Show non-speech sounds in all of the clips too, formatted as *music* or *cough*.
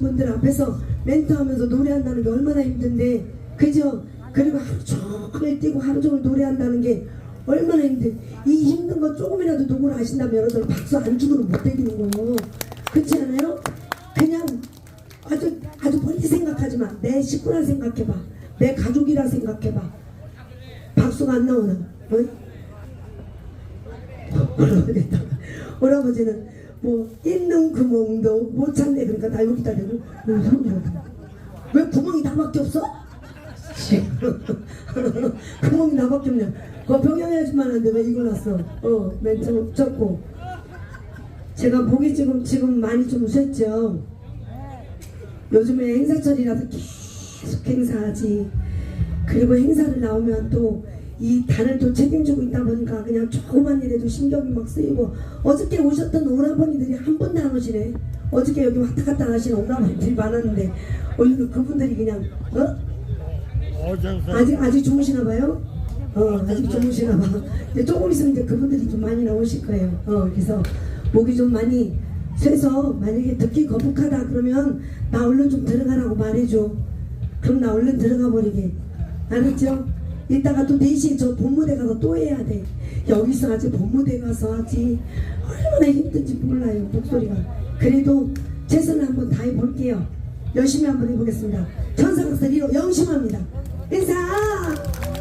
분들 앞에서 멘트하면서 노래한다는 게 얼마나 힘든데 그죠? 그리고 하루 종일 뛰고 하루 종일 노래한다는 게 얼마나 힘든 이 힘든 거 조금이라도 누구를 아신다면 여러분 박수 안 주고는 못 때리는 거예요 그렇지 않아요? 그냥 아주 아주 멀리 생각하지 마. 내 식구라 생각해봐. 내 가족이라 생각해봐. 박수가 안 나오나? 어? 오라버지다가 *laughs* *laughs* 오라버지는 뭐 있는 구멍도 못 찾네 그러니까 다 여기다 대고 소리야? 왜 구멍이 나밖에 없어? *laughs* 구멍이 나밖에 없냐? 그거 병양해 아줌마는 한데 왜 이걸 놨어? 어, 맨 처음 접고 제가 목이 지금 지금 많이 좀 샜죠. 요즘에 행사철이라서 계속 행사하지. 그리고 행사를 나오면 또 이 단을 또 책임지고 있다 보니까 그냥 조그만 일에도 신경이 막 쓰이고 어저께 오셨던 오라버니들이 한 분도 안 오시네. 어저께 여기 왔다 갔다 하시는 오라버니들이 많았는데 오늘 그분들이 그냥 어? 아직 아직 주무시나 봐요? 어 아직 주무시나 봐. 이제 조금 있으면 이제 그분들이 좀 많이 나오실 거예요. 어 그래서 목이 좀 많이 쇠서 만약에 듣기 거북하다 그러면 나 얼른 좀 들어가라고 말해줘. 그럼 나 얼른 들어가 버리게. 알았죠? 이따가 또 4시에 저 본무대 가서 또 해야 돼. 여기서 하지 본무대 가서 하지. 얼마나 힘든지 몰라요 목소리가. 그래도 최선을 한번 다해 볼게요. 열심히 한번 해보겠습니다. 천사각사 1호 영심합니다. 인사!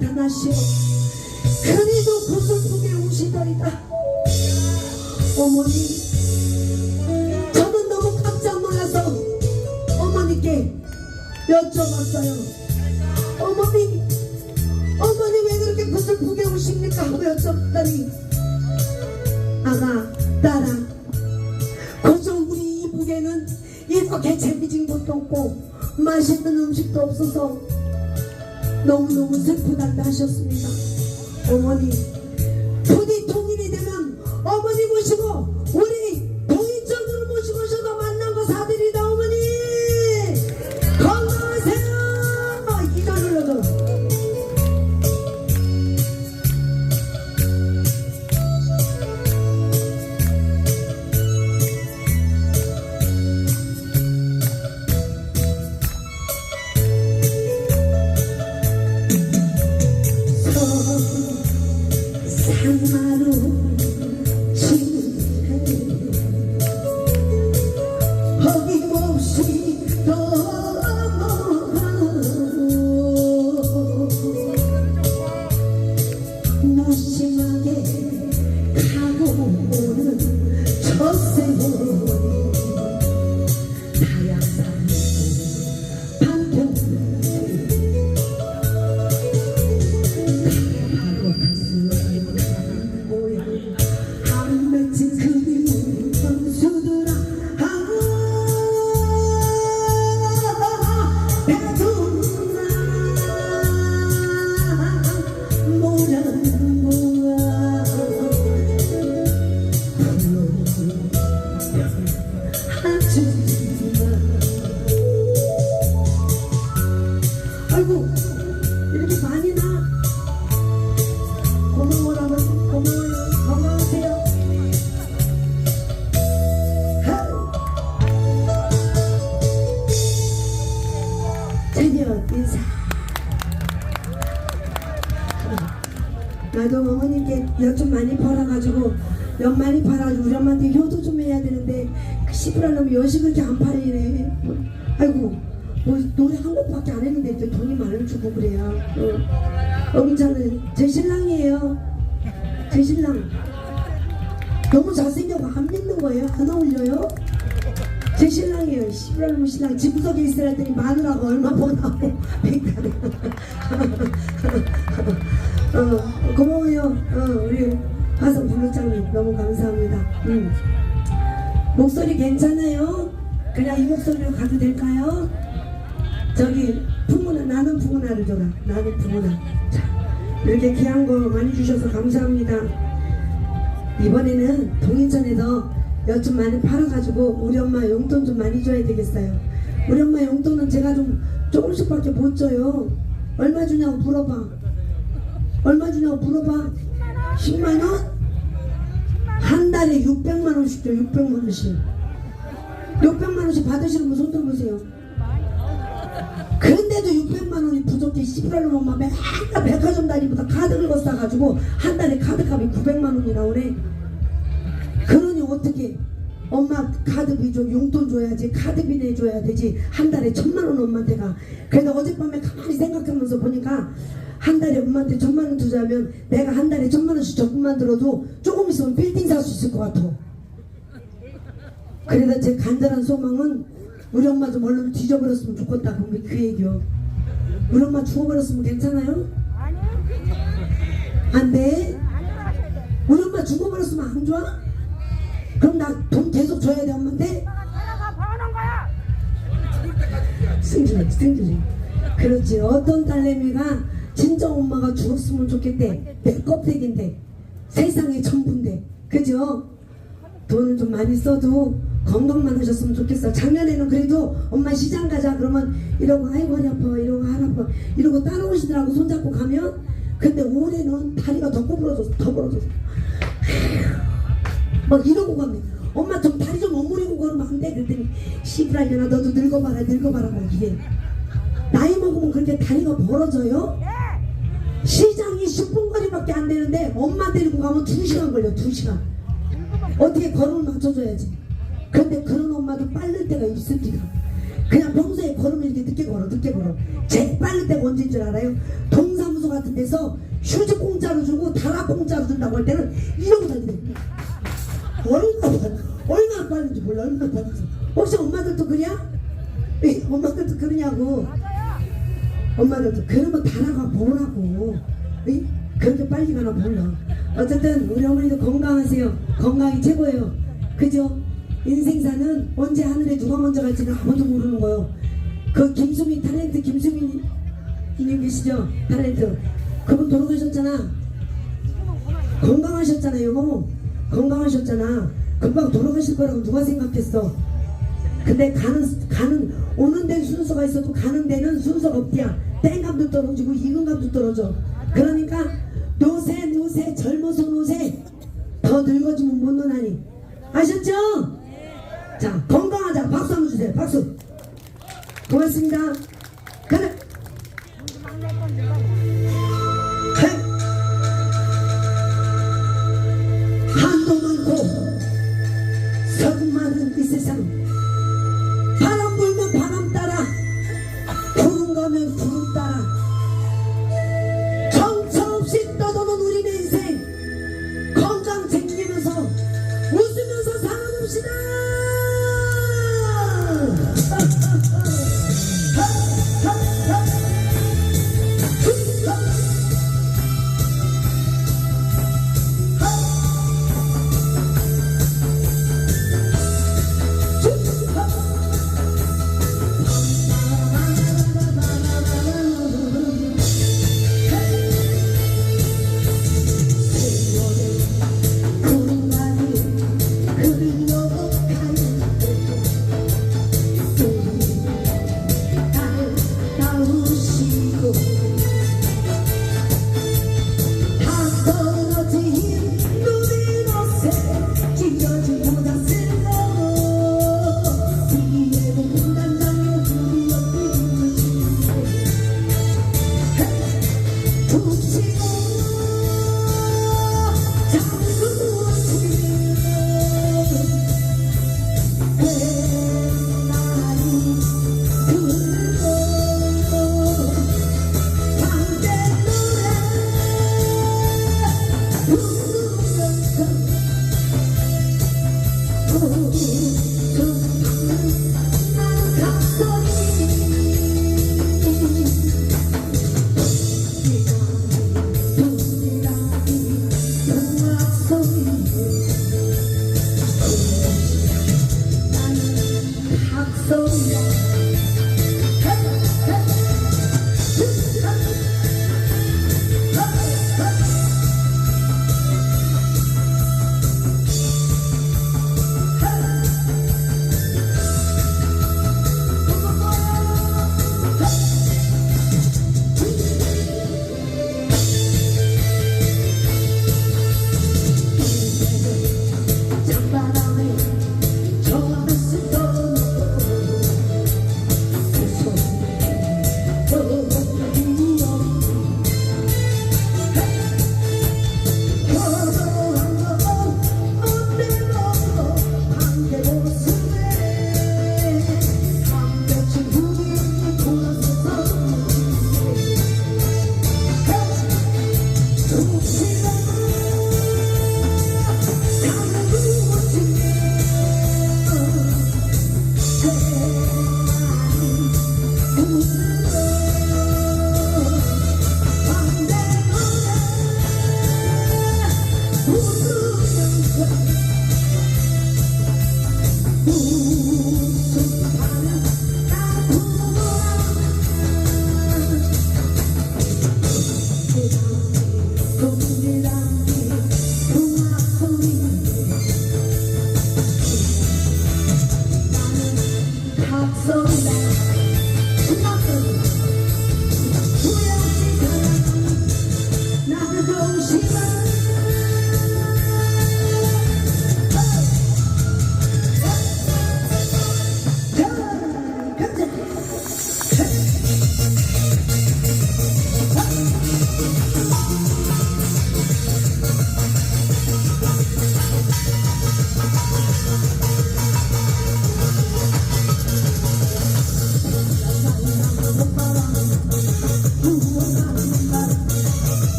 나타나시어 그리도 고슬프게 우시더이다. 어머니 저는 너무 깜짝 놀라서 어머니께 여쭤봤어요. 어머니 어머니 왜 그렇게 고슬프게 우십니까? 하고 여쭤봤더니 아가 딸아 고정 우리 이북에는 이렇게 재미진 것도 없고 맛있는 음식도 없어서 너무너무 슬프단다 하셨습니다. 어머니 부디 통일이 되면 어머니 모시고 우리 Gracias. 엿 많이 팔아가지고 우리 엄마한테 효도 좀 해야 되는데 그 시부라 놈이 엿이 그렇게 안 팔리네. 아이고 뭐 노래 한 곡밖에 안 했는데 또 돈이 많을 주고 그래요. 어. 엄자는 제 신랑이에요. 제 신랑. 너무 잘생겨서 안 믿는 거예요? 안 어울려요? 제 신랑이에요. 시부라 놈의 신랑. 집구석에 있으라 했더니 마누라가 얼마 버나고 백달에. *laughs* 어, 고마워요. 어, 우리 화성 부부장님 너무 감사합니다. 음. 목소리 괜찮아요? 그냥 이 목소리로 가도 될까요? 저기 풍문아 나는 풍문아를 줘라. 나는 풍문아. 자, 이렇게 귀한 거 많이 주셔서 감사합니다. 이번에는 동인천에서 엿좀 많이 팔아가지고 우리 엄마 용돈 좀 많이 줘야 되겠어요. 우리 엄마 용돈은 제가 좀 조금씩밖에 못 줘요. 얼마 주냐고 물어봐. 얼마 주냐고 물어봐. 10만 원? 한 달에 600만 원씩 줘. 600만 원씩. 600만 원씩 받으시는 분 손 들어보세요. 그런데도 600만 원이 부족해. 씨부랄로 엄마 맨날 백화점 다니보다 카드 긁어 싸가지고 한 달에 카드값이 900만 원이 나오네. 그러니 어떻게 엄마 카드비 좀 용돈 줘야지 카드비 내줘야 되지 한 달에 천만 원 엄마한테 가 그래도 어젯밤에 가만히 생각하면서 보니까 한 달에 엄마한테 천만 원 투자하면 내가 한 달에 천만 원씩 적금만 들어도 조금 있으면 빌딩 살 수 있을 것 같아 그래서 제 간절한 소망은 우리 엄마 좀 얼른 뒤져버렸으면 좋겠다 그, 그 얘기요 우리 엄마 죽어버렸으면 괜찮아요? 안 돼? 우리 엄마 죽어버렸으면 안 좋아? 그럼 나 돈 계속 줘야 돼 엄마한테? 승질이 승질이 그렇지 어떤 딸내미가 진짜 엄마가 죽었으면 좋겠대. 내 껍데기인데. 세상의 전부인데. 그죠? 돈을 좀 많이 써도 건강만 하셨으면 좋겠어. 작년에는 그래도 엄마 시장 가자 그러면 이러고 아이고 허리 아파 이러고 할 아파 이러고 따라오시더라고 손잡고 가면. 근데 올해는 다리가 더 구부러져서 더 부러져서 막 이러고 가면 엄마 좀 다리 좀 오므리고 걸으면 안 돼? 그랬더니 씨부랄려나 너도 늙어봐라 늙어봐라 막 이래. 나이 먹으면 그렇게 다리가 벌어져요? 네. 시장이 10분 거리밖에 안 되는데 엄마 데리고 가면 2시간 걸려 2시간 어떻게 걸음을 맞춰줘야지 그런데 그런 엄마도 빠를 때가 있습니다 그냥 평소에 걸으면 이렇게 늦게 걸어 늦게 걸어 제일 빠를 때가 언제인 줄 알아요? 동사무소 같은 데서 휴지 공짜로 주고 다락 공짜로 준다고 할 때는 이러고 다니래 얼마나 얼마나 빠른지 몰라 얼마나 빠른지 혹시 엄마들도 그냐? 예, 엄마들도 그러냐고. 엄마들도 그러면 다나가 뭐라고. 이? 그렇게 빨리 가나 몰라. 어쨌든 우리 어머니도 건강하세요. 건강이 최고예요. 그죠? 인생사는 언제 하늘에 누가 먼저 갈지는 아무도 모르는 거요. 그 김수민 타렌트 김수민 님 계시죠? 타렌트. 그분 돌아가셨잖아. 건강하셨잖아요. 건강하셨잖아. 금방 돌아가실 거라고 누가 생각했어 근데 가는 가는 오는 데는 순서가 있어도 가는 데는 순서가 없대야. 땡감도 떨어지고 익은감도 떨어져. 그러니까 노세 노세 젊어서 노세 더 늙어지면 못 노나니 아셨죠? 자 건강하자. 박수 한번 주세요. 박수. 고맙습니다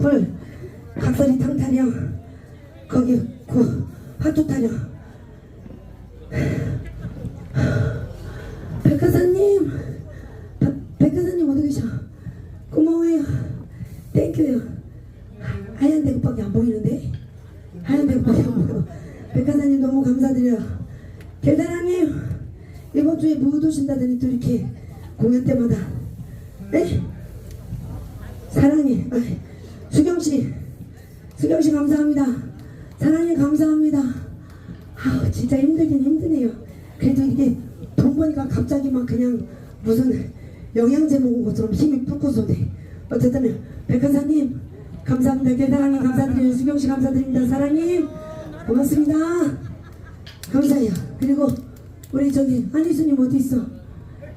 등불 각설이 탕 타령 거기 그 화투 타령 백화사님 바- 백화사님 어디 계셔? 고마워요. 땡큐요. 하얀 대구밖에 안 보이는데? 하얀 대구밖에 안 보여. 백화사님 너무 감사드려요. 길다랑님 이번 주에 뭐 두신다더니 또 이렇게 공연 때마다 네? 사랑해 아이, 수경씨 수경씨 감사합니다 사랑해 감사합니다 아우 진짜 힘들긴 힘드네요 그래도 이게 돈 버니까 갑자기 막 그냥 무슨 영양제 먹은 것처럼 힘이 뿔고 쏘네 어쨌든 백현사님 감사합니다 길다랑님 감사드려요 수경씨 감사드립니다 사랑님 고맙습니다 감사해요. 그리고 우리 저기 한이수님 어디 있어?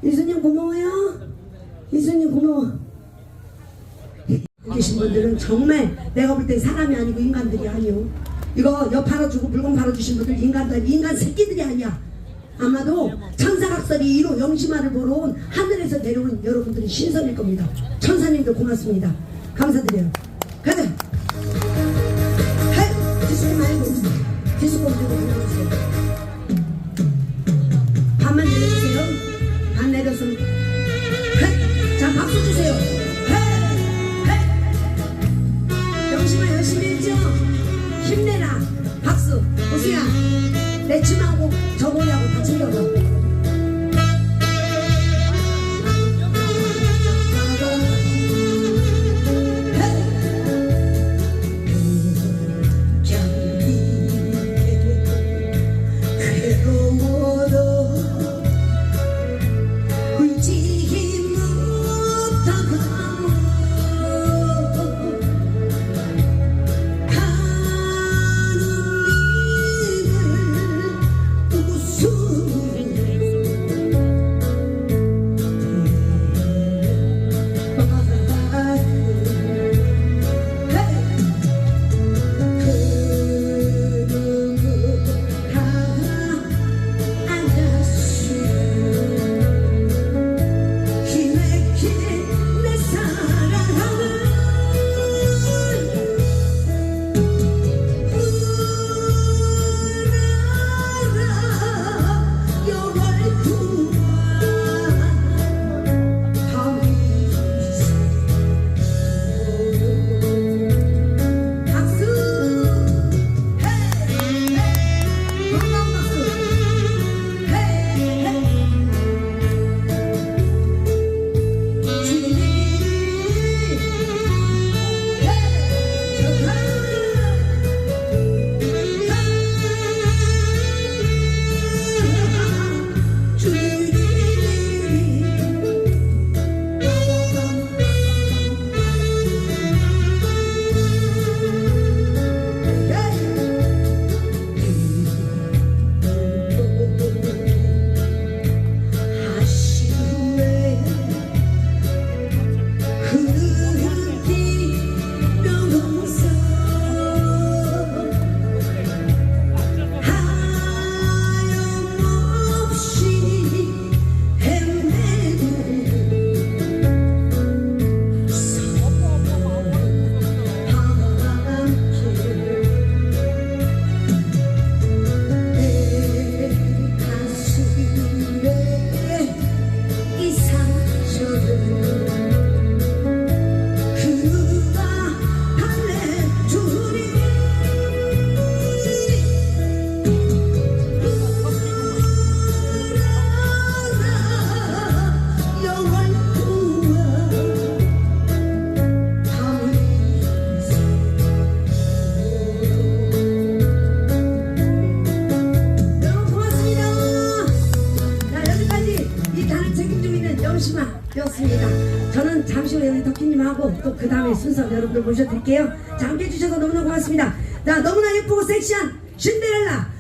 이수님 고마워요. 이수님 고마워. 계신 분들은 정말 내가 볼 때 사람이 아니고 인간들이 아니오. 이거 여 팔아주고 물건 팔아주신 분들 인간들 인간 새끼들이 아니야. 아마도 천사각설이 이로 영심화를 보러 온 하늘에서 내려온 여러분들이 신선일 겁니다. 천사님들 고맙습니다. 감사드려요. 가자. 하 디스코 말고 디스코 들고 그러세요. 모셔드릴게요. 자, 함께 해주셔서 너무나 고맙습니다. 자, 너무나 예쁘고 섹시한 신데렐라